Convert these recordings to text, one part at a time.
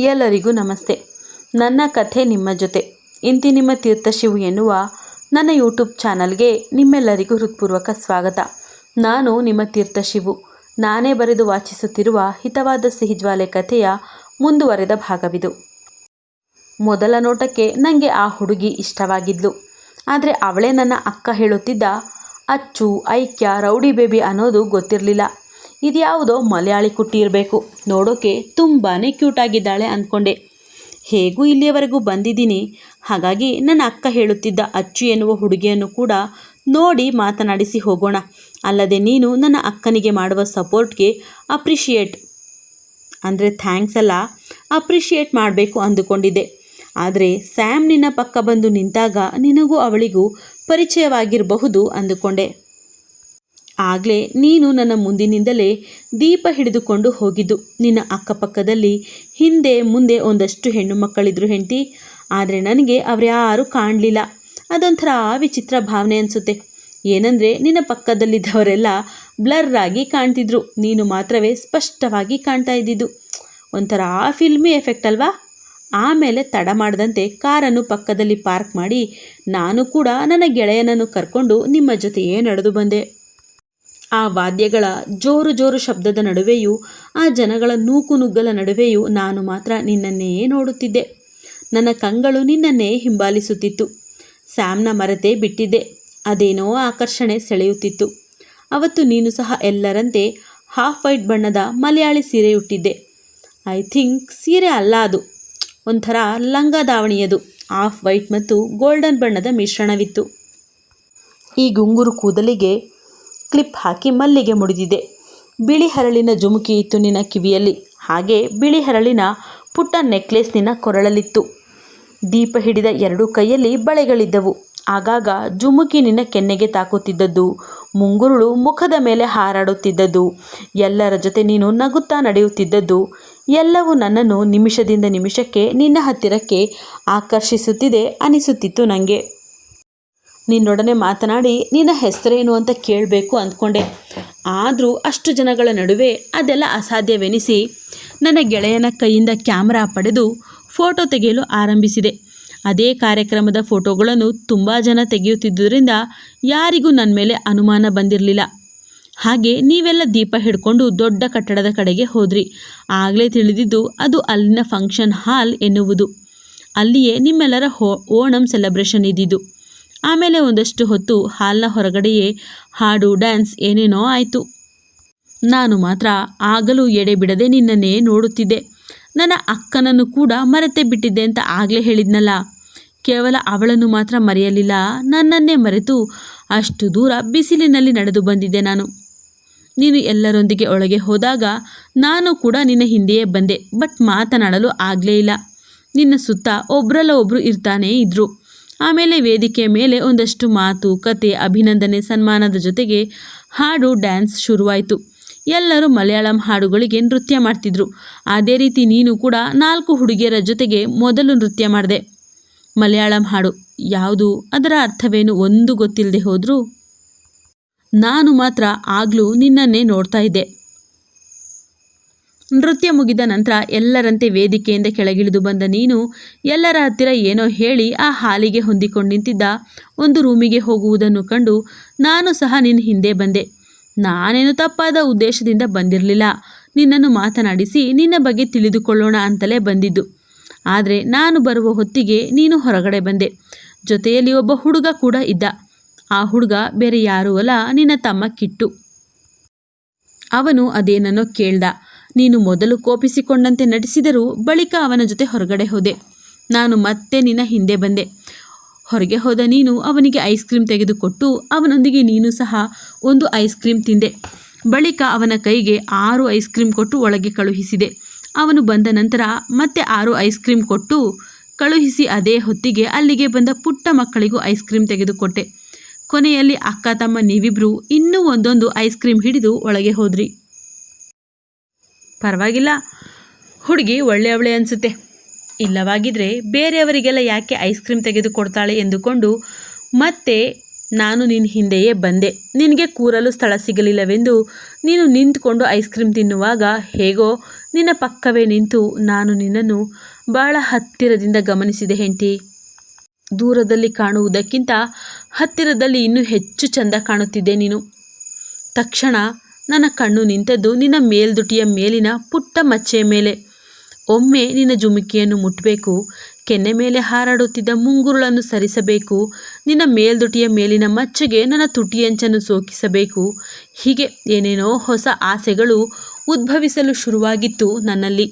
ಎಲ್ಲರಿಗೂ ನಮಸ್ತೆ. ನನ್ನ ಕಥೆ ನಿಮ್ಮ ಜೊತೆ. ಇಂತಿ ನಿಮ್ಮ ತೀರ್ಥಶಿವು ಎನ್ನುವ ನನ್ನ ಯೂಟ್ಯೂಬ್ ಚಾನಲ್ಗೆ ನಿಮ್ಮೆಲ್ಲರಿಗೂ ಹೃತ್ಪೂರ್ವಕ ಸ್ವಾಗತ. ನಾನು ನಿಮ್ಮ ತೀರ್ಥಶಿವು ನಾನೇ ಬರೆದು ವಾಚಿಸುತ್ತಿರುವ ಹಿತವಾದ ಸಿಹಿಜ್ವಾಲೆ ಕಥೆಯ ಮುಂದುವರೆದ ಭಾಗವಿದು. ಮೊದಲ ನೋಟಕ್ಕೆ ನನಗೆ ಆ ಹುಡುಗಿ ಇಷ್ಟವಾಗಿದ್ಲು. ಆದರೆ ಅವಳೇ ನನ್ನ ಅಕ್ಕ ಹೇಳುತ್ತಿದ್ದ, ಅಚ್ಚು, ಐಕ್ಯ, ರೌಡಿ ಬೇಬಿ ಅನ್ನೋದು ಗೊತ್ತಿರಲಿಲ್ಲ. ಇದ್ಯಾವುದೋ ಮಲಯಾಳಿ ಕುಟ್ಟಿ ಇರಬೇಕು. ನೋಡೋಕೆ ತುಂಬಾ ಕ್ಯೂಟ್ ಆಗಿದ್ದಾಳೆ ಅಂದ್ಕೊಂಡೆ ಹೇಗೂ ಇಲ್ಲಿಯವರೆಗೂ ಬಂದಿದ್ದೀನಿ. ಹಾಗಾಗಿ ನನ್ನ ಅಕ್ಕ ಹೇಳುತ್ತಿದ್ದ ಅಚ್ಚು ಎನ್ನುವ ಹುಡುಗಿಯನ್ನು ಕೂಡ ನೋಡಿ ಮಾತನಾಡಿಸಿ ಹೋಗೋಣ. ಅಲ್ಲದೆ ನೀನು ನನ್ನ ಅಕ್ಕನಿಗೆ ಮಾಡುವ ಸಪೋರ್ಟ್ಗೆ ಅಪ್ರಿಷಿಯೇಟ್ ಅಂದರೆ ಥ್ಯಾಂಕ್ಸ್ ಅಲ್ಲ ಅಪ್ರಿಷಿಯೇಟ್ ಮಾಡಬೇಕು ಅಂದುಕೊಂಡಿದ್ದೆ. ಆದರೆ ಸ್ಯಾಮ್ ನಿನ್ನ ಪಕ್ಕ ಬಂದು ನಿಂತಾಗ ನಿನಗೂ ಅವಳಿಗೂ ಪರಿಚಯವಾಗಿರಬಹುದು ಅಂದುಕೊಂಡೆ. ಆಗಲೇ ನೀನು ನನ್ನ ಮುಂದಿನಿಂದಲೇ ದೀಪ ಹಿಡಿದುಕೊಂಡು ಹೋಗಿದ್ದು. ನಿನ್ನ ಅಕ್ಕಪಕ್ಕದಲ್ಲಿ ಹಿಂದೆ ಮುಂದೆ ಒಂದಷ್ಟು ಹೆಣ್ಣು ಮಕ್ಕಳಿದ್ರು ಹೆಂಡತಿ. ಆದರೆ ನನಗೆ ಅವರ್ಯಾರೂ ಕಾಣಲಿಲ್ಲ. ಅದೊಂಥರ ವಿಚಿತ್ರ ಭಾವನೆ ಅನಿಸುತ್ತೆ. ಏನಂದರೆ ನಿನ್ನ ಪಕ್ಕದಲ್ಲಿದ್ದವರೆಲ್ಲ ಬ್ಲರ್ ಆಗಿ ಕಾಣ್ತಿದ್ರು. ನೀನು ಮಾತ್ರವೇ ಸ್ಪಷ್ಟವಾಗಿ ಕಾಣ್ತಾ ಇದ್ದಿದ್ದು. ಒಂಥರ ಫಿಲ್ಮಿ ಎಫೆಕ್ಟ್ ಅಲ್ವಾ? ಆಮೇಲೆ ತಡ ಮಾಡದಂತೆ ಕಾರನ್ನು ಪಕ್ಕದಲ್ಲಿ ಪಾರ್ಕ್ ಮಾಡಿ ನಾನು ಕೂಡ ನನ್ನ ಗೆಳೆಯನನ್ನು ಕರ್ಕೊಂಡು ನಿಮ್ಮ ಜೊತೆಯೇ ನಡೆದು ಬಂದೆ. ಆ ವಾದ್ಯಗಳ ಜೋರು ಜೋರು ಶಬ್ದದ ನಡುವೆಯೂ, ಆ ಜನಗಳ ನೂಕು ನುಗ್ಗಲ ನಡುವೆಯೂ ನಾನು ಮಾತ್ರ ನಿನ್ನನ್ನೇ ನೋಡುತ್ತಿದ್ದೆ. ನನ್ನ ಕಂಗಳು ನಿನ್ನನ್ನೇ ಹಿಂಬಾಲಿಸುತ್ತಿತ್ತು. ಸ್ಯಾಮ್ನ ಮರತೆ ಬಿಟ್ಟಿದ್ದೆ. ಅದೇನೋ ಆಕರ್ಷಣೆ ಸೆಳೆಯುತ್ತಿತ್ತು. ಅವತ್ತು ನೀನು ಸಹ ಎಲ್ಲರಂತೆ ಹಾಫ್ ವೈಟ್ ಬಣ್ಣದ ಮಲಯಾಳಿ ಸೀರೆ ಉಟ್ಟಿದ್ದೆ ಐ ಥಿಂಕ್ ಸೀರೆ ಅಲ್ಲ ಅದು. ಒಂಥರ ಲಂಗ ದಾವಣಿಯದು. ಆಫ್ ವೈಟ್ ಮತ್ತು ಗೋಲ್ಡನ್ ಬಣ್ಣದ ಮಿಶ್ರಣವಿತ್ತು. ಈ ಗುಂಗುರು ಕೂದಲಿಗೆ ಕ್ಲಿಪ್ ಹಾಕಿ ಮಲ್ಲಿಗೆ ಮುಡಿದಿದೆ. ಬಿಳಿ ಹರಳಿನ ಜುಮುಕಿ ಇತ್ತು ನಿನ್ನ ಕಿವಿಯಲ್ಲಿ. ಹಾಗೆ ಬಿಳಿ ಹರಳಿನ ಪುಟ್ಟ ನೆಕ್ಲೆಸ್ ನಿನ್ನ ಕೊರಳಲಿತ್ತು ದೀಪ ಹಿಡಿದ ಎರಡು ಕೈಯಲ್ಲಿ ಬಳೆಗಳಿದ್ದವು. ಆಗಾಗ ಜುಮುಕಿ ನಿನ್ನ ಕೆನ್ನೆಗೆ ತಾಕುತ್ತಿದ್ದದ್ದು, ಮುಂಗುರುಳು ಮುಖದ ಮೇಲೆ ಹಾರಾಡುತ್ತಿದ್ದದ್ದು, ಎಲ್ಲರ ಜೊತೆ ನೀನು ನಗುತ್ತಾ ನಡೆಯುತ್ತಿದ್ದದ್ದು, ಎಲ್ಲವೂ ನನ್ನನ್ನು ನಿಮಿಷದಿಂದ ನಿಮಿಷಕ್ಕೆ ನಿನ್ನ ಹತ್ತಿರಕ್ಕೆ ಆಕರ್ಷಿಸುತ್ತಿದೆ ಅನಿಸುತ್ತಿತ್ತು ನನಗೆ ನಿನ್ನೊಡನೆ ಮಾತನಾಡಿ ನಿನ್ನ ಹೆಸರೇನು ಅಂತ ಕೇಳಬೇಕು ಅಂದ್ಕೊಂಡೆ. ಆದರೂ ಅಷ್ಟು ಜನಗಳ ನಡುವೆ ಅದೆಲ್ಲ ಅಸಾಧ್ಯವೆನಿಸಿ ನನ್ನ ಗೆಳೆಯನ ಕೈಯಿಂದ ಕ್ಯಾಮ್ರಾ ಪಡೆದು ಫೋಟೋ ತೆಗೆಯಲು ಆರಂಭಿಸಿದೆ. ಅದೇ ಕಾರ್ಯಕ್ರಮದ ಫೋಟೋಗಳನ್ನು ತುಂಬ ಜನ ತೆಗೆಯುತ್ತಿದ್ದುದರಿಂದ ಯಾರಿಗೂ ನನ್ನ ಮೇಲೆ ಅನುಮಾನ ಬಂದಿರಲಿಲ್ಲ. ಹಾಗೆ ನೀವೆಲ್ಲ ದೀಪ ಹಿಡ್ಕೊಂಡು ದೊಡ್ಡ ಕಟ್ಟಡದ ಕಡೆಗೆ ಹೋದ್ರಿ. ಆಗಲೇ ತಿಳಿದಿದ್ದು ಅದು ಅಲ್ಲಿನ ಫಂಕ್ಷನ್ ಹಾಲ್ ಎನ್ನುವುದು. ಅಲ್ಲಿಯೇ ನಿಮ್ಮೆಲ್ಲರ ಹೋ, ಓಣಂ ಸೆಲೆಬ್ರೇಷನ್ ಇದ್ದಿದ್ದು. ಆಮೇಲೆ ಒಂದಷ್ಟು ಹೊತ್ತು ಹಾಲ್ನ ಹೊರಗಡೆಯೇ ಹಾಡು, ಡ್ಯಾನ್ಸ್ ಏನೇನೋ ಆಯಿತು. ನಾನು ಮಾತ್ರ ಆಗಲೂ ಎಡೆ ಬಿಡದೆ ನಿನ್ನನ್ನೇ ನೋಡುತ್ತಿದ್ದೆ. ನನ್ನ ಅಕ್ಕನನ್ನು ಕೂಡ ಮರೆತೇ ಬಿಟ್ಟಿದ್ದೆ ಅಂತ ಆಗಲೇ ಹೇಳಿದ್ನಲ್ಲ. ಕೇವಲ ಅವಳನ್ನು ಮಾತ್ರ ಮರೆಯಲಿಲ್ಲ, ನನ್ನನ್ನೇ ಮರೆತು ಅಷ್ಟು ದೂರ ಬಿಸಿಲಿನಲ್ಲಿ ನಡೆದು ಬಂದಿದ್ದೆ ನಾನು. ನೀನು ಎಲ್ಲರೊಂದಿಗೆ ಒಳಗೆ ಹೋದಾಗ ನಾನು ಕೂಡ ನಿನ್ನ ಹಿಂದೆಯೇ ಬಂದೆ, ಬಟ್ ಮಾತನಾಡಲು ಆಗಲೇ ಇಲ್ಲ. ನಿನ್ನ ಸುತ್ತ ಒಬ್ಬರಲ್ಲ ಒಬ್ಬರು ಇರ್ತಾನೇ ಇದ್ದರು ಆಮೇಲೆ ವೇದಿಕೆಯ ಮೇಲೆ ಒಂದಷ್ಟು ಮಾತು, ಕತೆ, ಅಭಿನಂದನೆ, ಸನ್ಮಾನದ ಜೊತೆಗೆ ಹಾಡು, ಡ್ಯಾನ್ಸ್ ಶುರುವಾಯಿತು. ಎಲ್ಲರೂ ಮಲಯಾಳಂ ಹಾಡುಗಳಿಗೆ ನೃತ್ಯ ಮಾಡ್ತಿದ್ರು. ಅದೇ ರೀತಿ ನೀನು ಕೂಡ ನಾಲ್ಕು ಹುಡುಗಿಯರ ಜೊತೆಗೆ ಮೊದಲು ನೃತ್ಯ ಮಾಡಿದೆ. ಮಲಯಾಳಂ ಹಾಡು ಯಾವುದು, ಅದರ ಅರ್ಥವೇನು ಒಂದು ಗೊತ್ತಿಲ್ಲದೆ ಹೋದರೂ, ನಾನು ಮಾತ್ರ ಆಗಲೂ ನಿನ್ನನ್ನೇ ನೋಡ್ತಾ ಇದ್ದೆ. ನೃತ್ಯ ಮುಗಿದ ನಂತರ ಎಲ್ಲರಂತೆ ವೇದಿಕೆಯಿಂದ ಕೆಳಗಿಳಿದು ಬಂದ ನೀನು ಎಲ್ಲರ ಹತ್ತಿರ ಏನೋ ಹೇಳಿ ಆ ಹಾಲಿಗೆ ಹೊಂದಿಕೊಂಡು ನಿಂತಿದ್ದ ಒಂದು ರೂಮಿಗೆ ಹೋಗುವುದನ್ನು ಕಂಡು ನಾನು ಸಹ ನಿನ್ನ ಹಿಂದೆ ಬಂದೆ. ನಾನೇನು ತಪ್ಪಾದ ಉದ್ದೇಶದಿಂದ ಬಂದಿರಲಿಲ್ಲ. ನಿನ್ನನ್ನು ಮಾತನಾಡಿಸಿ ನಿನ್ನ ಬಗ್ಗೆ ತಿಳಿದುಕೊಳ್ಳೋಣ ಅಂತಲೇ ಬಂದಿದ್ದು. ಆದರೆ ನಾನು ಬರುವ ಹೊತ್ತಿಗೆ ನೀನು ಹೊರಗಡೆ ಬಂದೆ. ಜೊತೆಯಲ್ಲಿ ಒಬ್ಬ ಹುಡುಗ ಕೂಡ ಇದ್ದ. ಆ ಹುಡುಗ ಬೇರೆ ಯಾರೂ ಅಲ್ಲ, ನಿನ್ನ ತಮ್ಮ ಕಿಟ್ಟು. ಅವನು ಅದೇನನ್ನೋ ಕೇಳ್ದ. ನೀನು ಮೊದಲು ಕೋಪಿಸಿಕೊಂಡಂತೆ ನಟಿಸಿದರೂ ಬಳಿಕ ಅವನ ಜೊತೆ ಹೊರಗಡೆ ಹೋದೆ. ನಾನು ಮತ್ತೆ ನಿನ್ನ ಹಿಂದೆ ಬಂದೆ. ಹೊರಗೆ ಹೋದ ನೀನು ಅವನಿಗೆ ಐಸ್ ಕ್ರೀಮ್ ತೆಗೆದುಕೊಟ್ಟು ಅವನೊಂದಿಗೆ ನೀನು ಸಹ ಒಂದು ಐಸ್ ಕ್ರೀಮ್ ತಿಂದೆ. ಬಳಿಕ ಅವನ ಕೈಗೆ ಆರು ಐಸ್ ಕ್ರೀಮ್ ಕೊಟ್ಟು ಒಳಗೆ ಕಳುಹಿಸಿದೆ. ಅವನು ಬಂದ ನಂತರ ಮತ್ತೆ ಆರು ಐಸ್ ಕ್ರೀಮ್ ಕೊಟ್ಟು ಕಳುಹಿಸಿ ಅದೇ ಹೊತ್ತಿಗೆ ಅಲ್ಲಿಗೆ ಬಂದ ಪುಟ್ಟ ಮಕ್ಕಳಿಗೂ ಐಸ್ ಕ್ರೀಮ್ ತೆಗೆದುಕೊಟ್ಟೆ. ಕೊನೆಯಲ್ಲಿ ಅಕ್ಕ ತಮ್ಮ ನೀವಿಬ್ಬರು ಇನ್ನೂ ಒಂದೊಂದು ಐಸ್ ಕ್ರೀಮ್ ಹಿಡಿದು ಒಳಗೆ ಹೋದ್ರಿ. ಪರವಾಗಿಲ್ಲ. ಹುಡುಗಿ ಒಳ್ಳೆಯವಳೆ ಅನಿಸುತ್ತೆ. ಇಲ್ಲವಾಗಿದ್ದರೆ ಬೇರೆಯವರಿಗೆಲ್ಲ ಯಾಕೆ ಐಸ್ ಕ್ರೀಮ್ ತೆಗೆದುಕೊಡ್ತಾಳೆ ಎಂದುಕೊಂಡು, ಮತ್ತೆ ನಾನು ನಿನ್ನ ಹಿಂದೆಯೇ ಬಂದೆ. ನಿನಗೆ ಕೂರಲು ಸ್ಥಳ ಸಿಗಲಿಲ್ಲವೆಂದು ನೀನು ನಿಂತ್ಕೊಂಡು ಐಸ್ ಕ್ರೀಮ್ ತಿನ್ನುವಾಗ ಹೇಗೋ ನಿನ್ನ ಪಕ್ಕವೇ ನಿಂತು ನಾನು ನಿನ್ನನ್ನು ಬಹಳ ಹತ್ತಿರದಿಂದ ಗಮನಿಸಿದೆ ಹೆಂಟಿ ದೂರದಲ್ಲಿ ಕಾಣುವುದಕ್ಕಿಂತ ಹತ್ತಿರದಲ್ಲಿ ಇನ್ನೂ ಹೆಚ್ಚು ಚಂದ ಕಾಣುತ್ತಿದ್ದೆ ನೀನು. ತಕ್ಷಣ ನನ್ನ ಕಣ್ಣು ನಿಂತದ್ದು ನಿನ್ನ ಮೇಲ್ದುಟಿಯ ಮೇಲಿನ ಪುಟ್ಟ ಮಚ್ಚೆಯ ಮೇಲೆ. ಒಮ್ಮೆ ನಿನ್ನ ಜುಮುಕಿಯನ್ನು ಮುಟ್ಟಬೇಕು ಕೆನ್ನೆ ಮೇಲೆ ಹಾರಾಡುತ್ತಿದ್ದ ಮುಂಗುರುಳನ್ನು ಸರಿಸಬೇಕು, ನಿನ್ನ ಮೇಲ್ದುಟಿಯ ಮೇಲಿನ ಮಚ್ಚೆಗೆ ನನ್ನ ತುಟಿಯಂಚನ್ನು ಸೋಕಿಸಬೇಕು. ಹೀಗೆ ಏನೇನೋ ಹೊಸ ಆಸೆಗಳು ಉದ್ಭವಿಸಲು ಶುರುವಾಗಿತ್ತು ನನ್ನಲ್ಲಿ.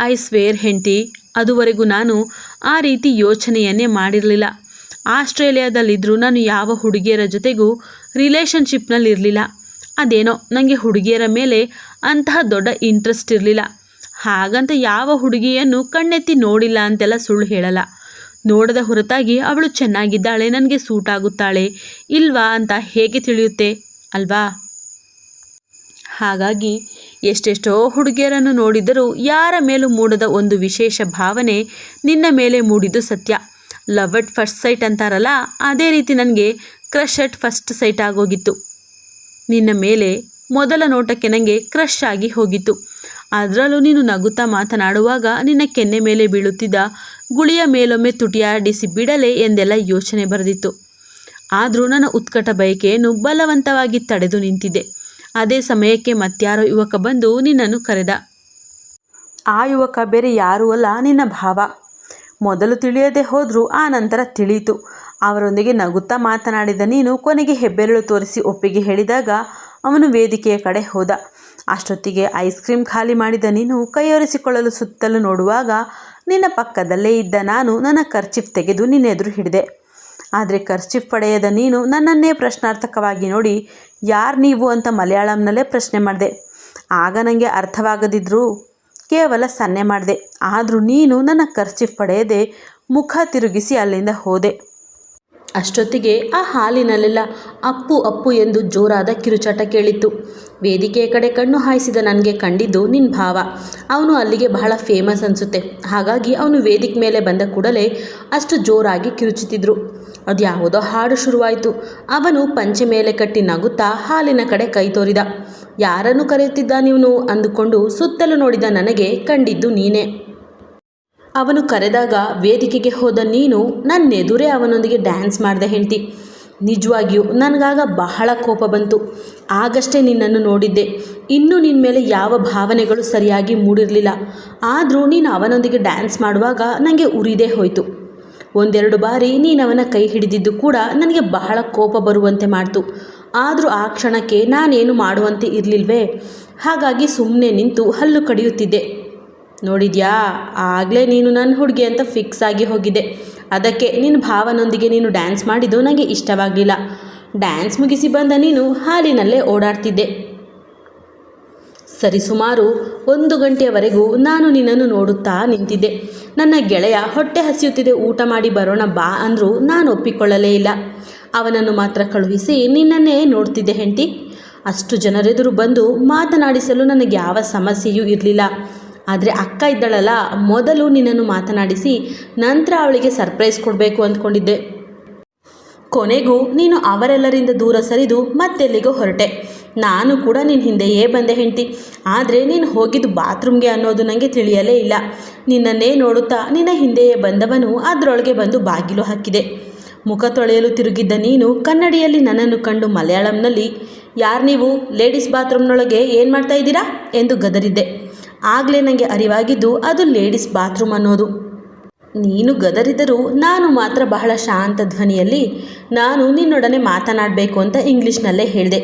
ಐ ಸ್ವೇರ್ ಹೆಂಡತಿ, ಅದುವರೆಗೂ ನಾನು ಆ ರೀತಿ ಯೋಚನೆಯನ್ನೇ ಮಾಡಿರಲಿಲ್ಲ. ಆಸ್ಟ್ರೇಲಿಯಾದಲ್ಲಿದ್ದರೂ ನಾನು ಯಾವ ಹುಡುಗಿಯರ ಜೊತೆಗೂ ರಿಲೇಷನ್ಶಿಪ್ನಲ್ಲಿರಲಿಲ್ಲ ಅದೇನೋ ನನಗೆ ಹುಡುಗಿಯರ ಮೇಲೆ ಅಂತಹ ದೊಡ್ಡ ಇಂಟ್ರೆಸ್ಟ್ ಇರಲಿಲ್ಲ. ಹಾಗಂತ ಯಾವ ಹುಡುಗಿಯನ್ನು ಕಣ್ಣೆತ್ತಿ ನೋಡಿಲ್ಲ ಅಂತೆಲ್ಲ ಸುಳ್ಳು ಹೇಳಲ್ಲ. ನೋಡದ ಹೊರತಾಗಿ ಅವಳು ಚೆನ್ನಾಗಿದ್ದಾಳೆ, ನನಗೆ ಸೂಟ್ ಆಗುತ್ತಾಳೆ, ಇಲ್ವಾ ಅಂತ ಹೇಗೆ ತಿಳಿಯುತ್ತೆ, ಅಲ್ವಾ? ಹಾಗಾಗಿ ಎಷ್ಟೆಷ್ಟೋ ಹುಡುಗಿಯರನ್ನು ನೋಡಿದರೂ ಯಾರ ಮೇಲೂ ಮೂಡದ ಒಂದು ವಿಶೇಷ ಭಾವನೆ ನಿನ್ನ ಮೇಲೆ ಮೂಡಿದ್ದು ಸತ್ಯ. ಲವ್ ಅಟ್ ಫಸ್ಟ್ ಸೈಟ್ ಅಂತಾರಲ್ಲ, ಅದೇ ರೀತಿ ನನಗೆ ಕ್ರಶ್ ಅಟ್ ಫಸ್ಟ್ ಸೈಟ್ ಆಗೋಗಿತ್ತು. ನಿನ್ನ ಮೇಲೆ ಮೊದಲ ನೋಟಕ್ಕೆ ನನಗೆ ಕ್ರಶ್ ಆಗಿ ಹೋಗಿತ್ತು. ಅದರಲ್ಲೂ ನೀನು ನಗುತ್ತಾ ಮಾತನಾಡುವಾಗ ನಿನ್ನ ಕೆನ್ನೆ ಮೇಲೆ ಬೀಳುತ್ತಿದ್ದ ಗುಳಿಯ ಮೇಲೊಮ್ಮೆ ತುಟಿಯಾಡಿಸಿ ಬಿಡಲೆ ಎಂದೆಲ್ಲ ಯೋಚನೆ ಬರೆದಿತ್ತು. ಆದರೂ ನನ್ನ ಉತ್ಕಟ ಬಯಕೆಯನ್ನು ಬಲವಂತವಾಗಿ ತಡೆದು ನಿಂತಿದೆ ಅದೇ ಸಮಯಕ್ಕೆ ಮತ್ಯಾರೋ ಯುವಕ ಬಂದು ನಿನ್ನನ್ನು ಕರೆದ. ಆ ಯುವಕ ಬೇರೆ ಯಾರೂ ಅಲ್ಲ, ನಿನ್ನ ಭಾವ. ಮೊದಲು ತಿಳಿಯದೆ ಹೋದರೂ ಆ ನಂತರ ತಿಳಿಯಿತು. ಅವರೊಂದಿಗೆ ನಗುತ್ತಾ ಮಾತನಾಡಿದ ನೀನು ಕೊನೆಗೆ ಹೆಬ್ಬೆರಳು ತೋರಿಸಿ ಒಪ್ಪಿಗೆ ಹೇಳಿದಾಗ ಅವನು ವೇದಿಕೆಯ ಕಡೆ ಹೋದ. ಅಷ್ಟೊತ್ತಿಗೆ ಐಸ್ ಕ್ರೀಮ್ ಖಾಲಿ ಮಾಡಿದ ನೀನು ಕೈಯೊರೆಸಿಕೊಳ್ಳಲು ಸುತ್ತಲೂ ನೋಡುವಾಗ, ನಿನ್ನ ಪಕ್ಕದಲ್ಲೇ ಇದ್ದ ನಾನು ನನ್ನ ಖರ್ಚಿಫ್ ತೆಗೆದು ನಿನ್ನೆದುರು ಹಿಡಿದೆ. ಆದರೆ ಖರ್ಚಿಫ್ ಪಡೆಯದ ನೀನು ನನ್ನನ್ನೇ ಪ್ರಶ್ನಾರ್ಥಕವಾಗಿ ನೋಡಿ ಯಾರು ನೀವು ಅಂತ ಮಲಯಾಳಂನಲ್ಲೇ ಪ್ರಶ್ನೆ ಮಾಡಿದೆ. ಆಗ ನನಗೆ ಅರ್ಥವಾಗದಿದ್ದರೂ ಕೇವಲ ಸನ್ನೆ ಮಾಡಿದೆ. ಆದರೂ ನೀನು ನನ್ನ ಖರ್ಚಿಫ್ ಪಡೆಯದೆ ಮುಖ ತಿರುಗಿಸಿ ಅಲ್ಲಿಂದ ಹೋದೆ. ಅಷ್ಟೊತ್ತಿಗೆ ಆ ಹಾಲಿನಲ್ಲೆಲ್ಲ ಅಪ್ಪು ಅಪ್ಪು ಎಂದು ಜೋರಾದ ಕಿರುಚಾಟ ಕೇಳಿತ್ತು. ವೇದಿಕೆಯ ಕಡೆ ಕಣ್ಣು ಹಾಯಿಸಿದ ನನಗೆ ಕಂಡಿದ್ದು ನಿನ್ನ ಭಾವ. ಅವನು ಅಲ್ಲಿಗೆ ಬಹಳ ಫೇಮಸ್ ಅನಿಸುತ್ತೆ. ಹಾಗಾಗಿ ಅವನು ವೇದಿಕೆ ಮೇಲೆ ಬಂದ ಕೂಡಲೇ ಅಷ್ಟು ಜೋರಾಗಿ ಕಿರುಚುತ್ತಿದ್ರು. ಅದು ಯಾವುದೋ ಹಾಡು ಶುರುವಾಯಿತು. ಅವನು ಪಂಚೆ ಮೇಲೆ ಕಟ್ಟಿ ನಗುತ್ತಾ ಹಾಲಿನ ಕಡೆ ಕೈ ತೋರಿದ. ಯಾರನ್ನು ಕರೆಯುತ್ತಿದ್ದ ನೀನು ಅಂದುಕೊಂಡು ಸುತ್ತಲೂ ನೋಡಿದ ನನಗೆ ಕಂಡಿದ್ದು ನೀನೇ. ಅವನು ಕರೆದಾಗ ವೇದಿಕೆಗೆ ಹೋದ ನೀನು ನನ್ನೆದುರೇ ಅವನೊಂದಿಗೆ ಡ್ಯಾನ್ಸ್ ಮಾಡಿದೆ ಹೆಂಡ್ತಿ. ನಿಜವಾಗಿಯೂ ನನಗಾಗ ಬಹಳ ಕೋಪ ಬಂತು. ಆಗಷ್ಟೇ ನಿನ್ನನ್ನು ನೋಡಿದ್ದೆ. ಇನ್ನೂ ನಿನ್ನ ಮೇಲೆ ಯಾವ ಭಾವನೆಗಳು ಸರಿಯಾಗಿ ಮೂಡಿರಲಿಲ್ಲ. ಆದರೂ ನೀನು ಅವನೊಂದಿಗೆ ಡ್ಯಾನ್ಸ್ ಮಾಡುವಾಗ ನನಗೆ ಉರಿದೇ ಹೋಯಿತು. ಒಂದೆರಡು ಬಾರಿ ನೀನು ಅವನ ಕೈ ಹಿಡಿದಿದ್ದು ಕೂಡ ನನಗೆ ಬಹಳ ಕೋಪ ಬರುವಂತೆ ಮಾಡ್ತು. ಆದರೂ ಆ ಕ್ಷಣಕ್ಕೆ ನಾನೇನು ಮಾಡುವಂತೆ ಇರಲಿಲ್ವೇ? ಹಾಗಾಗಿ ಸುಮ್ಮನೆ ನಿಂತು ಹಲ್ಲು ಕಡಿಯುತ್ತಿದ್ದೆ. ನೋಡಿದ್ಯಾ? ಆಗಲೇ ನೀನು ನನ್ನ ಹುಡುಗಿ ಅಂತ ಫಿಕ್ಸ್ ಆಗಿ ಹೋಗಿದ್ದೆ ಅದಕ್ಕೆ ನಿನ್ನ ಭಾವನೊಂದಿಗೆ ನೀನು ಡ್ಯಾನ್ಸ್ ಮಾಡಿದ್ದು ನನಗೆ ಇಷ್ಟವಾಗಲಿಲ್ಲ. ಡ್ಯಾನ್ಸ್ ಮುಗಿಸಿ ಬಂದ ನೀನು ಹಾಲಿನಲ್ಲೇ ಓಡಾಡ್ತಿದ್ದೆ. ಸರಿಸುಮಾರು ಒಂದು ಗಂಟೆಯವರೆಗೂ ನಾನು ನಿನ್ನನ್ನು ನೋಡುತ್ತಾ ನಿಂತಿದ್ದೆ. ನನ್ನ ಗೆಳೆಯ ಹೊಟ್ಟೆ ಹಸಿಯುತ್ತಿದೆ, ಊಟ ಮಾಡಿ ಬರೋಣ ಬಾ ಅಂದರೂ ನಾನು ಒಪ್ಪಿಕೊಳ್ಳಲೇ ಇಲ್ಲ. ಅವನನ್ನು ಮಾತ್ರ ಕಳುಹಿಸಿ ನಿನ್ನನ್ನೇ ನೋಡ್ತಿದ್ದೆ ಹೆಂಡತಿ. ಅಷ್ಟು ಜನರೆದುರು ಬಂದು ಮಾತನಾಡಿಸಲು ನನಗೆ ಯಾವ ಸಮಸ್ಯೆಯೂ ಇರಲಿಲ್ಲ. ಆದರೆ ಅಕ್ಕ ಇದ್ದಾಳಲ್ಲ, ಮೊದಲು ನಿನ್ನನ್ನು ಮಾತನಾಡಿಸಿ ನಂತರ ಅವಳಿಗೆ ಸರ್ಪ್ರೈಸ್ ಕೊಡಬೇಕು ಅಂದ್ಕೊಂಡಿದ್ದೆ. ಕೊನೆಗೂ ನೀನು ಅವರೆಲ್ಲರಿಂದ ದೂರ ಸರಿದು ಮತ್ತೆಲ್ಲಿಗೋ ಹೊರಟೆ. ನಾನು ಕೂಡ ನಿನ್ನ ಹಿಂದೆಯೇ ಬಂದೆ ಹೆಂಡ್ತಿ. ಆದರೆ ನೀನು ಹೋಗಿದ್ದು ಬಾತ್ರೂಮ್ಗೆ ಅನ್ನೋದು ನನಗೆ ತಿಳಿಯಲೇ ಇಲ್ಲ. ನಿನ್ನನ್ನೇ ನೋಡುತ್ತಾ ನಿನ್ನ ಹಿಂದೆಯೇ ಬಂದವನು ಅದರೊಳಗೆ ಬಂದು ಬಾಗಿಲು ಹಾಕಿದೆ. ಮುಖ ತೊಳೆಯಲು ತಿರುಗಿದ್ದ ನೀನು ಕನ್ನಡಿಯಲ್ಲಿ ನನ್ನನ್ನು ಕಂಡು ಮಲಯಾಳಂನಲ್ಲಿ, ಯಾರು ನೀವು? ಲೇಡೀಸ್ ಬಾತ್ರೂಮ್ನೊಳಗೆ ಏನು ಮಾಡ್ತಾ ಇದ್ದೀರಾ? ಎಂದು ಗದರಿದ್ದೆ. ಆಗಲೇ ನನಗೆ ಅರಿವಾಗಿದ್ದು ಅದು ಲೇಡೀಸ್ ಬಾತ್ರೂಮ್ ಅನ್ನೋದು. ನೀನು ಗದರಿದರೂ ನಾನು ಮಾತ್ರ ಬಹಳ ಶಾಂತ ಧ್ವನಿಯಲ್ಲಿ ನಾನು ನಿನ್ನೊಡನೆ ಮಾತನಾಡಬೇಕು ಅಂತ ಇಂಗ್ಲೀಷ್ನಲ್ಲೇ ಹೇಳಿದೆ.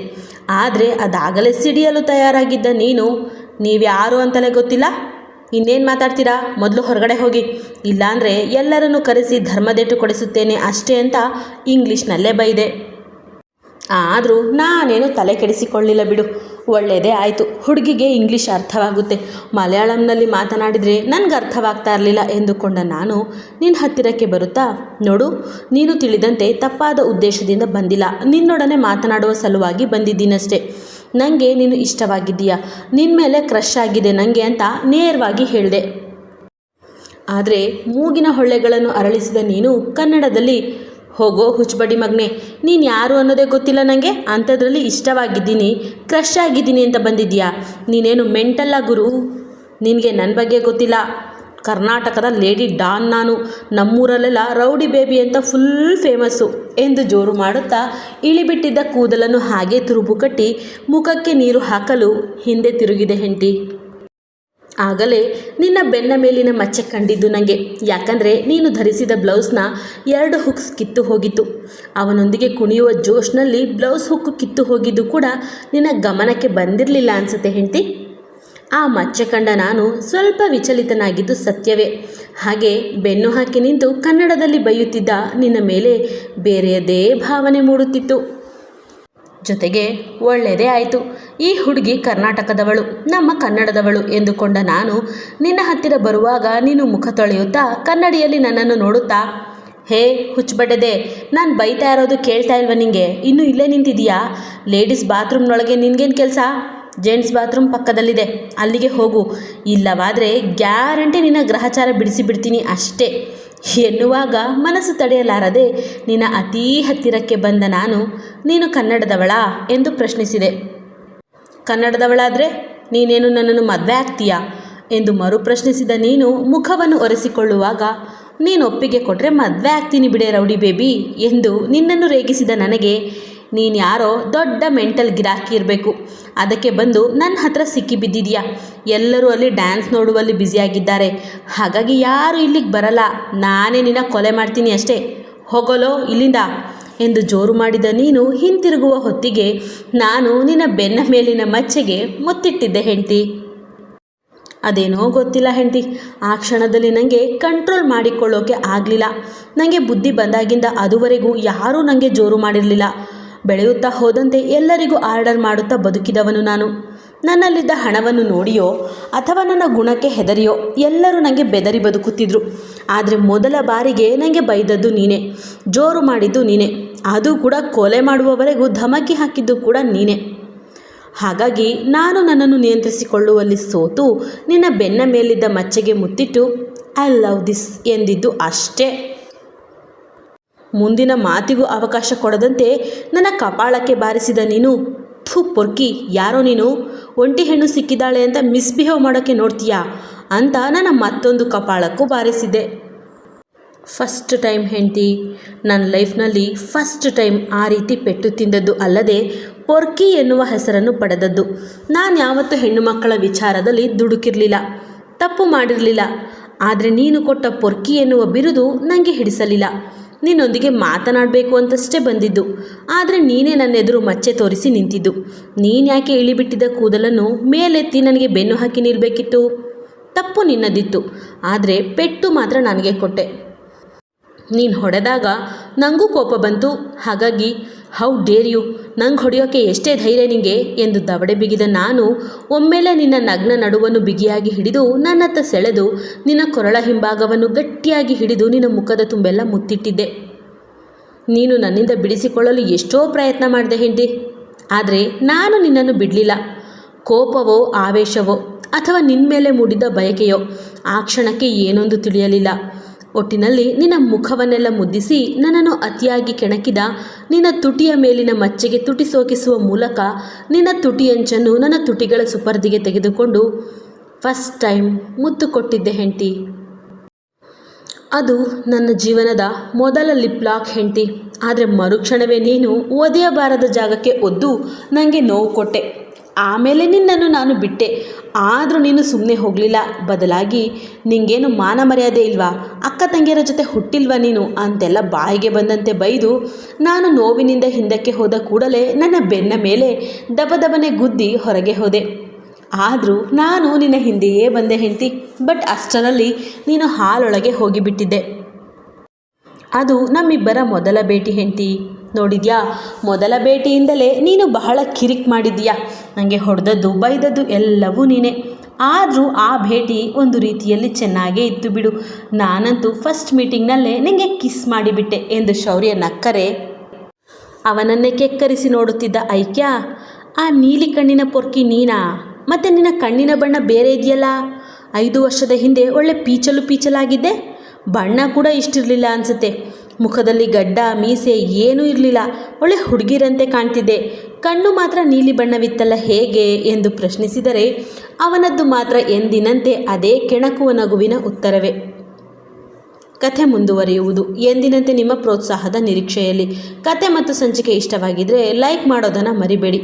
ಆದರೆ ಅದಾಗಲೇ ಸಿಡಿಯಲು ತಯಾರಾಗಿದ್ದ ನೀನು ನೀವ್ಯಾರು ಅಂತಲೇ ಗೊತ್ತಿಲ್ಲ? ಇನ್ನೇನು ಮಾತಾಡ್ತೀರಾ? ಮೊದಲು ಹೊರಗಡೆ ಹೋಗಿ. ಇಲ್ಲಾಂದರೆ ಎಲ್ಲರನ್ನು ಕರೆಸಿ ಧರ್ಮದೆಟ್ಟು ಕೊಡಿಸುತ್ತೇನೆ ಅಷ್ಟೇ ಅಂತ ಇಂಗ್ಲೀಷ್ನಲ್ಲೇ ಬೈದೆ. ಆದರೂ ನಾನೇನು ತಲೆ ಕೆಡಿಸಿಕೊಳ್ಳಿಲ್ಲ ಬಿಡು. ಒಳ್ಳೆಯದೇ ಆಯಿತು. ಹುಡುಗಿಗೆ ಇಂಗ್ಲೀಷ್ ಅರ್ಥವಾಗುತ್ತೆ. ಮಲಯಾಳಂನಲ್ಲಿ ಮಾತನಾಡಿದರೆ ನನಗೆ ಅರ್ಥವಾಗ್ತಾ ಇರಲಿಲ್ಲ ಎಂದುಕೊಂಡ ನಾನು ನಿನ್ನ ಹತ್ತಿರಕ್ಕೆ ಬರುತ್ತಾ? ನೋಡು, ನೀನು ತಿಳಿದಂತೆ ತಪ್ಪಾದ ಉದ್ದೇಶದಿಂದ ಬಂದಿಲ್ಲ. ನಿನ್ನೊಡನೆ ಮಾತನಾಡುವ ಸಲುವಾಗಿ ಬಂದಿದ್ದೀನಷ್ಟೇ. ನನಗೆ ನೀನು ಇಷ್ಟವಾಗಿದ್ದೀಯಾ? ನಿನ್ನ ಮೇಲೆ ಕ್ರಶ್ ಆಗಿದೆ ನನಗೆ ಅಂತ ನೇರವಾಗಿ ಹೇಳಿದೆ. ಆದರೆ ಮೂಗಿನ ಹೊಳ್ಳೆಗಳನ್ನು ಅರಳಿಸಿದ ನೀನು ಕನ್ನಡದಲ್ಲಿ ಹೋಗೋ ಹುಚ್ಚಬಡಿ ಮಗ್ನೆ, ನೀನು ಯಾರು ಅನ್ನೋದೇ ಗೊತ್ತಿಲ್ಲ ನನಗೆ ಅಂಥದ್ರಲ್ಲಿ ಇಷ್ಟವಾಗಿದ್ದೀನಿ ಕ್ರಶ್ ಆಗಿದ್ದೀನಿ ಅಂತ ಬಂದಿದ್ಯಾ ನೀನೇನು ಮೆಂಟಲ್ಲ ಗುರು? ನಿನಗೆ ನನ್ನ ಬಗ್ಗೆ ಗೊತ್ತಿಲ್ಲ. ಕರ್ನಾಟಕದ ಲೇಡಿ ಡಾನ್ ನಾನು. ನಮ್ಮೂರಲ್ಲೆಲ್ಲ ರೌಡಿ ಬೇಬಿ ಅಂತ ಫುಲ್ ಫೇಮಸ್ಸು ಎಂದು ಜೋರು ಮಾಡುತ್ತಾ, ಇಳಿಬಿಟ್ಟಿದ್ದ ಕೂದಲನ್ನು ಹಾಗೆ ತುರುಬು ಕಟ್ಟಿ, ಮುಖಕ್ಕೆ ನೀರು ಹಾಕಲು ಹಿಂದೆ ತಿರುಗಿದೆ ಹೆಂಡತಿ. ಆಗಲೇ ನಿನ್ನ ಬೆನ್ನ ಮೇಲಿನ ಮಚ್ಚೆ ಕಂಡಿದ್ದು ನನಗೆ ಯಾಕಂದರೆ ನೀನು ಧರಿಸಿದ ಬ್ಲೌಸ್ನ ಎರಡು ಹುಕ್ಸ್ ಕಿತ್ತು ಹೋಗಿತ್ತು. ಅವನೊಂದಿಗೆ ಕುಣಿಯುವ ಜೋಶ್ನಲ್ಲಿ ಬ್ಲೌಸ್ ಹುಕ್ ಕಿತ್ತು ಹೋಗಿದ್ದು ಕೂಡ ನಿನ್ನ ಗಮನಕ್ಕೆ ಬಂದಿರಲಿಲ್ಲ ಅನಿಸುತ್ತೆ ಹೆಂಡತಿ. ಆ ಮಚ್ಚೆ ಕಂಡ ನಾನು ಸ್ವಲ್ಪ ವಿಚಲಿತನಾಗಿದ್ದು ಸತ್ಯವೇ. ಹಾಗೆ ಬೆನ್ನು ಹಾಕಿ ನಿಂತು ಕನ್ನಡದಲ್ಲಿ ಬೈಯುತ್ತಿದ್ದ ನಿನ್ನ ಮೇಲೆ ಬೇರೆಯದೇ ಭಾವನೆ ಮೂಡುತ್ತಿತ್ತು. ಜೊತೆಗೆ ಒಳ್ಳೆಯದೇ ಆಯಿತು. ಈ ಹುಡುಗಿ ಕರ್ನಾಟಕದವಳು, ನಮ್ಮ ಕನ್ನಡದವಳು ಎಂದುಕೊಂಡ ನಾನು, ನಿನ್ನ ಹತ್ತಿರ ಬರುವಾಗ ನೀನು ಮುಖ ತೊಳೆಯುತ್ತಾ, ಕನ್ನಡಿಯಲ್ಲಿ ನನ್ನನ್ನು ನೋಡುತ್ತಾ? ಹೇ ಹುಚ್ಚುಬಡ್ಡದೆ, ನಾನು ಬೈತಾ ಇರೋದು ಕೇಳ್ತಾ ಇಲ್ವ ನಿಂಗೆ? ಇನ್ನೂ ಇಲ್ಲೇ ನಿಂತಿದೀಯಾ ಲೇಡೀಸ್ ಬಾತ್ರೂಮ್ನೊಳಗೆ ನಿನಗೇನು ಕೆಲಸ? ಜೆಂಟ್ಸ್ ಬಾತ್ರೂಮ್ ಪಕ್ಕದಲ್ಲಿದೆ, ಅಲ್ಲಿಗೆ ಹೋಗು. ಇಲ್ಲವಾದರೆ ಗ್ಯಾರಂಟಿ ನಿನ್ನ ಗ್ರಹಚಾರ ಬಿಡಿಸಿ ಬಿಡ್ತೀನಿ ಅಷ್ಟೇ. ಎನ್ನುವಾಗ ಮನಸ್ಸು ತಡೆಯಲಾರದೆ, ನಿನ್ನ ಅತೀ ಹತ್ತಿರಕ್ಕೆ ಬಂದ ನಾನು, ನೀನು ಕನ್ನಡದವಳಾ ಎಂದು ಪ್ರಶ್ನಿಸಿದೆ. ಕನ್ನಡದವಳಾದರೆ ನೀನೇನು ನನ್ನನ್ನು ಮದುವೆ ಆಗ್ತೀಯಾ ಎಂದು ಮರು ಪ್ರಶ್ನಿಸಿದ ನೀನು ಮುಖವನ್ನು ಒರೆಸಿಕೊಳ್ಳುವಾಗ ನೀನು ಒಪ್ಪಿಗೆ ಕೊಟ್ಟರೆ ಮದುವೆ ಆಗ್ತೀನಿ ಬಿಡೆ ರೌಡಿ ಬೇಬಿ ಎಂದು ನಿನ್ನನ್ನು ರೇಗಿಸಿದ ನನಗೆ ನೀನು ಯಾರೋ ದೊಡ್ಡ ಮೆಂಟಲ್ ಗಿರಾಕಿ ಇರಬೇಕು. ಅದಕ್ಕೆ ಬಂದು ನನ್ನ ಹತ್ರ ಸಿಕ್ಕಿ ಬಿದ್ದಿದೆಯಾ? ಎಲ್ಲರೂ ಅಲ್ಲಿ ಡ್ಯಾನ್ಸ್ ನೋಡುವಲ್ಲಿ ಬ್ಯುಸಿಯಾಗಿದ್ದಾರೆ ಹಾಗಾಗಿ ಯಾರು ಇಲ್ಲಿಗೆ ಬರಲ್ಲ. ನಾನೇ ನಿನ್ನ ಕೊಲೆ ಮಾಡ್ತೀನಿ ಅಷ್ಟೇ. ಹೋಗೋಲೋ ಇಲ್ಲಿಂದ? ಎಂದು ಜೋರು ಮಾಡಿದ ನೀನು ಹಿಂತಿರುಗುವ ಹೊತ್ತಿಗೆ ನಾನು ನಿನ್ನ ಬೆನ್ನ ಮೇಲಿನ ಮಚ್ಚೆಗೆ ಮುತ್ತಿಟ್ಟಿದ್ದೆ ಹೆಂಡ್ತಿ. ಅದೇನೋ ಗೊತ್ತಿಲ್ಲ ಹೆಂಡ್ತಿ. ಆ ಕ್ಷಣದಲ್ಲಿ ನನಗೆ ಕಂಟ್ರೋಲ್ ಮಾಡಿಕೊಳ್ಳೋಕೆ ಆಗಲಿಲ್ಲ. ನನಗೆ ಬುದ್ಧಿ ಬಂದಾಗಿಂದ ಅದುವರೆಗೂ ಯಾರೂ ನನಗೆ ಜೋರು ಮಾಡಿರಲಿಲ್ಲ. ಬೆಳೆಯುತ್ತಾ ಹೋದಂತೆ ಎಲ್ಲರಿಗೂ ಆರ್ಡರ್ ಮಾಡುತ್ತಾ ಬದುಕಿದವನು ನಾನು. ನನ್ನಲ್ಲಿದ್ದ ಹಣವನ್ನು ನೋಡಿಯೋ ಅಥವಾ ನನ್ನ ಗುಣಕ್ಕೆ ಹೆದರಿಯೋ ಎಲ್ಲರೂ ನನಗೆ ಬೆದರಿ ಬದುಕುತ್ತಿದ್ದರು ಆದರೆ ಮೊದಲ ಬಾರಿಗೆ ನನಗೆ ಬೈದದ್ದು ನೀನೇ. ಜೋರು ಮಾಡಿದ್ದು ನೀನೇ. ಅದು ಕೂಡ ಕೊಲೆ ಮಾಡುವವರೆಗೂ ಧಮಕಿ ಹಾಕಿದ್ದು ಕೂಡ ನೀನೇ. ಹಾಗಾಗಿ ನಾನು ನನ್ನನ್ನು ನಿಯಂತ್ರಿಸಿಕೊಳ್ಳುವಲ್ಲಿ ಸೋತು ನಿನ್ನ ಬೆನ್ನ ಮೇಲಿದ್ದ ಮಚ್ಚೆಗೆ ಮುತ್ತಿಟ್ಟು ಐ ಲವ್ ದಿಸ್ ಎಂದಿದ್ದು ಅಷ್ಟೇ. ಮುಂದಿನ ಮಾತಿಗೂ ಅವಕಾಶ ಕೊಡದಂತೆ ನನ್ನ ಕಪಾಳಕ್ಕೆ ಬಾರಿಸಿದ ನೀನು. ಥು, ಪೊರ್ಕಿ, ಯಾರೋ ನೀನು? ಒಂಟಿ ಹೆಣ್ಣು ಸಿಕ್ಕಿದ್ದಾಳೆ ಅಂತ ಮಿಸ್ಬಿಹೇವ್ ಮಾಡೋಕ್ಕೆ ನೋಡ್ತೀಯಾ? ಅಂತ ನನ್ನ ಮತ್ತೊಂದು ಕಪಾಳಕ್ಕೂ ಬಾರಿಸಿದೆ. ಫಸ್ಟ್ ಟೈಮ್ ಹೆಂಡತಿ, ನನ್ನ ಲೈಫ್ನಲ್ಲಿ ಫಸ್ಟ್ ಟೈಮ್ ಆ ರೀತಿ ಪೆಟ್ಟು ತಿಂದದ್ದು ಅಲ್ಲದೆ ಪೊರ್ಕಿ ಎನ್ನುವ ಹೆಸರನ್ನು ಪಡೆದದ್ದು. ನಾನು ಯಾವತ್ತೂ ಹೆಣ್ಣು ಮಕ್ಕಳ ವಿಚಾರದಲ್ಲಿ ದುಡುಕಿರಲಿಲ್ಲ, ತಪ್ಪು ಮಾಡಿರಲಿಲ್ಲ. ಆದರೆ ನೀನು ಕೊಟ್ಟ ಪೊರ್ಕಿ ಎನ್ನುವ ಬಿರುದು ನನಗೆ ಹಿಡಿಸಲಿಲ್ಲ. ನಿನ್ನೊಂದಿಗೆ ಮಾತನಾಡಬೇಕು ಅಂತಷ್ಟೇ ಬಂದಿದ್ದು. ಆದರೆ ನೀನೇ ನನ್ನ ಎದುರು ಮಚ್ಚೆ ತೋರಿಸಿ ನಿಂತಿದ್ದು. ನೀನು ಯಾಕೆ ಇಳಿಬಿಟ್ಟಿದ್ದ ಕೂದಲನ್ನು ಮೇಲೆತ್ತಿ ನನಗೆ ಬೆನ್ನು ಹಾಕಿ ನಿಲ್ಲಬೇಕಿತ್ತು ತಪ್ಪು ನಿನ್ನದಿತ್ತು. ಆದರೆ ಪೆಟ್ಟು ಮಾತ್ರ ನನಗೆ ಕೊಟ್ಟೆ. ನೀನು ಹೊಡೆದಾಗ ನನಗೂ ಕೋಪ ಬಂತು. ಹಾಗಾಗಿ ಹೌ ಡೇರ್ ಯು ನಂಗೆ ಹೊಡೆಯೋಕೆ ಎಷ್ಟೇ ಧೈರ್ಯ ನಿಂಗೆ ಎಂದು ದವಡೆ ಬಿಗಿದ ನಾನು, ಒಮ್ಮೆಲೆ ನಿನ್ನ ನಗ್ನ ನಡುವನ್ನು ಬಿಗಿಯಾಗಿ ಹಿಡಿದು ನನ್ನತ್ತ ಸೆಳೆದು, ನಿನ್ನ ಕೊರಳ ಹಿಂಭಾಗವನ್ನು ಗಟ್ಟಿಯಾಗಿ ಹಿಡಿದು ನಿನ್ನ ಮುಖದ ತುಂಬೆಲ್ಲ ಮುತ್ತಿಟ್ಟಿದ್ದೆ. ನೀನು ನನ್ನಿಂದ ಬಿಡಿಸಿಕೊಳ್ಳಲು ಎಷ್ಟೋ ಪ್ರಯತ್ನ ಮಾಡಿದೆ ಹೆಂಡಿ ಆದರೆ ನಾನು ನಿನ್ನನ್ನು ಬಿಡಲಿಲ್ಲ. ಕೋಪವೋ, ಆವೇಶವೋ ಅಥವಾ ನಿನ್ನ ಮೇಲೆ ಮೂಡಿದ ಬಯಕೆಯೋ, ಆ ಕ್ಷಣಕ್ಕೆ ಏನೊಂದು ತಿಳಿಯಲಿಲ್ಲ. ಒಟ್ಟಿನಲ್ಲಿ ನಿನ್ನ ಮುಖವನ್ನೆಲ್ಲ ಮುದ್ದಿಸಿ ನನ್ನನ್ನು ಅತಿಯಾಗಿ ಕೆಣಕಿದ ನಿನ್ನ ತುಟಿಯ ಮೇಲಿನ ಮಚ್ಚೆಗೆ ತುಟಿ ಸೋಕಿಸುವ ಮೂಲಕ ನಿನ್ನ ತುಟಿಯಂಚನ್ನು ನನ್ನ ತುಟಿಗಳ ಸುಪರ್ದಿಗೆ ತೆಗೆದುಕೊಂಡು ಫಸ್ಟ್ ಟೈಮ್ ಮುತ್ತು ಕೊಟ್ಟಿದ್ದೆ ಹೆಂಡತಿ. ಅದು ನನ್ನ ಜೀವನದ ಮೊದಲ ಲಿಪ್ ಲಾಕ್ ಹೆಂಡತಿ. ಆದರೆ ಮರುಕ್ಷಣವೇ ನೀನು ಒದೆಯಬಾರದ ಜಾಗಕ್ಕೆ ಒದ್ದು ನನಗೆ ನೋವು ಕೊಟ್ಟೆ. ಆಮೇಲೆ ನಿನ್ನನ್ನು ನಾನು ಬಿಟ್ಟೆ. ಆದರೂ ನೀನು ಸುಮ್ಮನೆ ಹೋಗಲಿಲ್ಲ. ಬದಲಾಗಿ ನಿಂಗೇನು ಮಾನ ಮರ್ಯಾದೆ ಇಲ್ವಾ? ಅಕ್ಕ ತಂಗಿಯರ ಜೊತೆ ಹುಟ್ಟಿಲ್ವಾ ನೀನು? ಅಂತೆಲ್ಲ ಬಾಯಿಗೆ ಬಂದಂತೆ ಬೈದು ನಾನು ನೋವಿನಿಂದ ಹಿಂದಕ್ಕೆ ಹೋದ ಕೂಡಲೇ ನನ್ನ ಬೆನ್ನ ಮೇಲೆ ದಬದಬನೆ ಗುದ್ದಿ ಹೊರಗೆ ಹೋದೆ. ಆದರೂ ನಾನು ನಿನ್ನ ಹಿಂದೆಯೇ ಬಂದೆ ಹೆಂಡತಿ. ಬಟ್ ಅಷ್ಟರಲ್ಲಿ ನೀನು ಹಾಲೊಳಗೆ ಹೋಗಿಬಿಟ್ಟಿದ್ದೆ. ಅದು ನಮ್ಮಿಬ್ಬರ ಮೊದಲ ಭೇಟಿ ಹೆಂಡತಿ. ನೋಡಿದ್ಯಾ? ಮೊದಲ ಭೇಟಿಯಿಂದಲೇ ನೀನು ಬಹಳ ಕಿರಿಕ್ ಮಾಡಿದ್ಯಾ ನನಗೆ ಹೊಡೆದದ್ದು, ಬೈದದ್ದು ಎಲ್ಲವೂ ನೀನೇ. ಆದರೂ ಆ ಭೇಟಿ ಒಂದು ರೀತಿಯಲ್ಲಿ ಚೆನ್ನಾಗೇ ಇತ್ತು ಬಿಡು. ನಾನಂತೂ ಫಸ್ಟ್ ಮೀಟಿಂಗ್ನಲ್ಲೇ ನಿನಗೆ ಕಿಸ್ ಮಾಡಿಬಿಟ್ಟೆ ಎಂದು ಶೌರ್ಯ ನಕ್ಕರೆ. ಅವನನ್ನೇ ಕೆಕ್ಕರಿಸಿ ನೋಡುತ್ತಿದ್ದ ಐಕ್ಯ, ಆ ನೀಲಿ ಕಣ್ಣಿನ ಪೊರ್ಕಿ ನೀನಾ? ಮತ್ತು ನಿನ್ನ ಕಣ್ಣಿನ ಬಣ್ಣ ಬೇರೆ ಇದೆಯಲ್ಲ? ಐದು ವರ್ಷದ ಹಿಂದೆ ಒಳ್ಳೆ ಪೀಚಲು ಪೀಚಲಾಗಿದ್ದೆ? ಬಣ್ಣ ಕೂಡ ಇಷ್ಟಿರಲಿಲ್ಲ ಅನಿಸುತ್ತೆ. ಮುಖದಲ್ಲಿ ಗಡ್ಡ, ಮೀಸೆ ಏನೂ ಇರಲಿಲ್ಲ. ಒಳ್ಳೆ ಹುಡುಗಿರಂತೆ ಕಾಣ್ತಿದ್ದೆ. ಕಣ್ಣು ಮಾತ್ರ ನೀಲಿ ಬಣ್ಣವಿತ್ತಲ್ಲ ಹೇಗೆ ಎಂದು ಪ್ರಶ್ನಿಸಿದರೆ ಅವನದ್ದು ಮಾತ್ರ ಎಂದಿನಂತೆ ಅದೇ ಕೆಣಕುವ ನಗುವಿನ ಉತ್ತರವೇ. ಕಥೆ ಮುಂದುವರಿಯುವುದು. ಎಂದಿನಂತೆ ನಿಮ್ಮ ಪ್ರೋತ್ಸಾಹದ ನಿರೀಕ್ಷೆಯಲ್ಲಿ. ಕತೆ ಮತ್ತು ಸಂಚಿಕೆ ಇಷ್ಟವಾಗಿದ್ದರೆ ಲೈಕ್ ಮಾಡೋದನ್ನು ಮರಿಬೇಡಿ.